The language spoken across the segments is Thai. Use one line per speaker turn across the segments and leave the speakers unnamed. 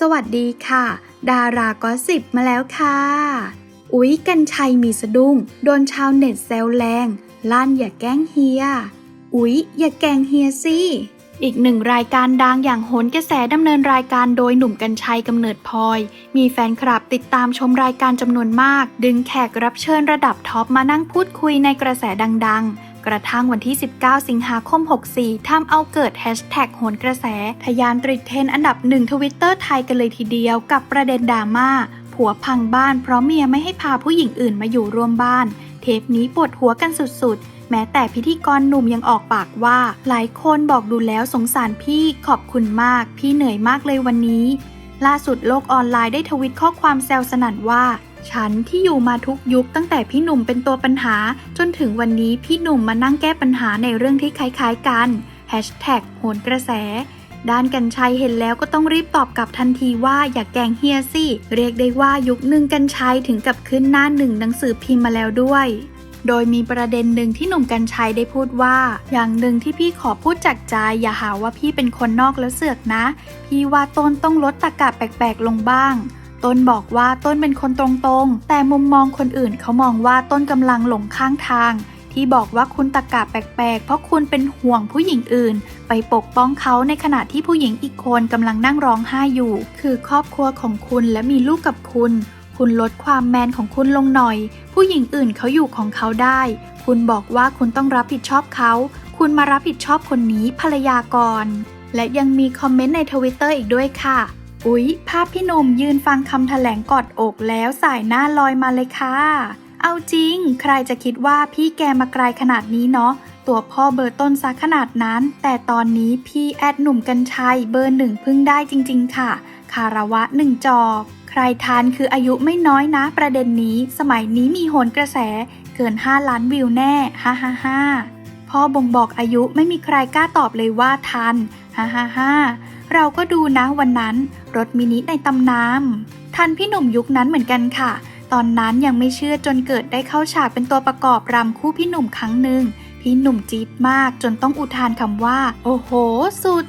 สวัสดีค่ะ ดารากอสิบมาแล้วค่ะ อุ๊ยกันชัยมีสะดุ้ง โดนชาวเน็ตแซวแรง ลั่นอย่าแกล้งเฮีย อุ๊ย อย่าแกล้งเฮียสิอีกหนึ่งรายการดังอย่างโหนกระแสดำเนินรายการโดยหนุ่มกัญชัยกำเนิดพลอย มีแฟนคลับติดตามชมรายการจำนวนมาก ดึงแขกรับเชิญระดับท็อปมานั่งพูดคุยในกระแสดังๆ กระทั่งวันที่ 19 สิงหาคม 64ทำเอาเกิดแฮชแท็กโหนกระแส ทยานติดเทรนด์อันดับหนึ่งทวิตเตอร์ไทยกันเลยทีเดียวกับประเด็นดราม่าผัวพังบ้านเพราะเมียไม่ให้พาผู้หญิงอื่นมาอยู่ร่วมบ้าน เทปนี้ปวดหัวกันสุดๆ แม้แต่พิธีกรหนุ่มยังออกปากว่า หลายคนบอกดูแล้วสงสารพี่ขอบคุณมาก พี่เหนื่อยมากเลยวันนี้ ล่าสุดโลกออนไลน์ได้ทวิตข้อความแซวสนั่นว่า ฉันที่อยู่มาทุกยุคตั้งแต่พี่หนุ่มเป็นตัวปัญหา จนถึงวันนี้พี่หนุ่มมานั่งแก้ปัญหาในเรื่องที่คล้ายๆกันแฮชแท็กโหนกระแส ด้านกันชัยเห็นแล้วก็ต้องรีบตอบกลับทันทีว่าอย่าแกงเฮียสิ เรียกได้ว่ายุคหนึ่งกันชัยถึงกับขึ้นหน้าหนึ่งหนังสือพิมพ์มาแล้วด้วย โดยมีประเด็นหนึ่งที่หนุ่มกัญชัยได้พูดว่า อย่างหนึ่งที่พี่ขอพูดจากใจ อย่าหาว่าพี่เป็นคนนอกแล้วเสือกนะ พี่ว่าต้นต้องลดตะกะแปลกๆลงบ้างต้นบอกว่าต้นเป็นคนตรงๆ แต่มุมมองคนอื่นเขามองว่าต้นกำลังหลงข้างทาง ที่บอกว่าคุณตะกะแปลกๆ เพราะคุณเป็นห่วงผู้หญิงอื่น ไปปกป้องเขาในขณะที่ผู้หญิงอีกคนกำลังนั่งร้องไห้อยู่ คือครอบครัวของคุณและมีลูกกับคุณ คุณลดความแมนของคุณลงหน่อย ผู้หญิงอื่นเขาอยู่ของเขาได้ คุณบอกว่าคุณต้องรับผิดชอบเขา คุณมารับผิดชอบคนนี้ภรรยาก่อน และยังมีคอมเมนต์ในทวิตเตอร์อีกด้วยค่ะ อุ๊ย ภาพพี่หนุ่มยืนฟังคำแถลงกอดอกแล้วสายหน้าลอยมาเลยค่ะ เอาจริง ใครจะคิดว่าพี่แกมาไกลขนาดนี้เนาะตัวพ่อเบอร์ต้นซะขนาดนั้น แต่ตอนนี้พี่แอดหนุ่มกัญชัยเบอร์หนึ่งพึ่งได้จริง ๆ ค่ะ คาราวะหนึ่งจอกใครทานคืออายุไม่น้อยนะประเด็นนี้ สมัยนี้มีโหนกระแสเกิน 5 ล้านวิวแน่ฮ่าฮ่าฮ่าพ่อบ่งบอกอายุไม่มีใครกล้าตอบเลยว่าทันฮ่าฮ่าฮ่าเราก็ดูนะวันนั้น รถมินิในตำนานทันพี่หนุ่มยุคนั้นเหมือนกันค่ะ ตอนนั้นยังไม่เชื่อจนเกิดได้เข้าฉากเป็นตัวประกอบรำคู่พี่หนุ่มครั้งหนึ่งพี่หนุ่มจี๊ดมากจนต้องอุทานคำว่า โอ้โห สุด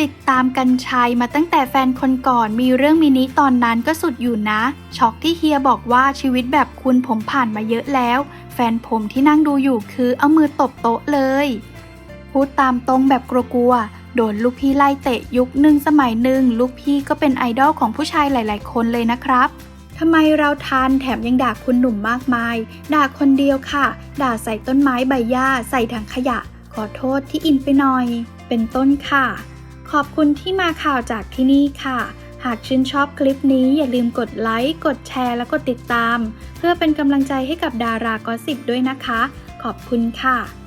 ติดตามกันชัยมาตั้งแต่แฟนคนก่อนมีเรื่องมินิตอนนั้นก็สุดอยู่นะ ช็อกที่เฮียบอกว่าชีวิตแบบคุณผมผ่านมาเยอะแล้ว แฟนผมที่นั่งดูอยู่คือเอามือตบโต๊ะเลย พูดตามตรงแบบกลัวๆโดนลูกพี่ไล่เตะยุคหนึ่งสมัยหนึ่งลูกพี่ก็เป็นไอดอลของผู้ชายหลาย ๆ คนเลยนะครับทำไมเราทานแถมยังด่าคุณหนุ่มมากมาย ด่าคนเดียวค่ะ ด่าใส่ต้นไม้ใบหญ้าใส่ถังขยะ ขอโทษที่อินไปหน่อย เป็นต้นค่ะ ขอบคุณที่มาข่าวจากที่นี่ค่ะ หากชื่นชอบคลิปนี้อย่าลืมกดไลค์ กดแชร์ และกดติดตาม เพื่อเป็นกำลังใจให้กับดารากอสิบด้วยนะคะ ขอบคุณค่ะ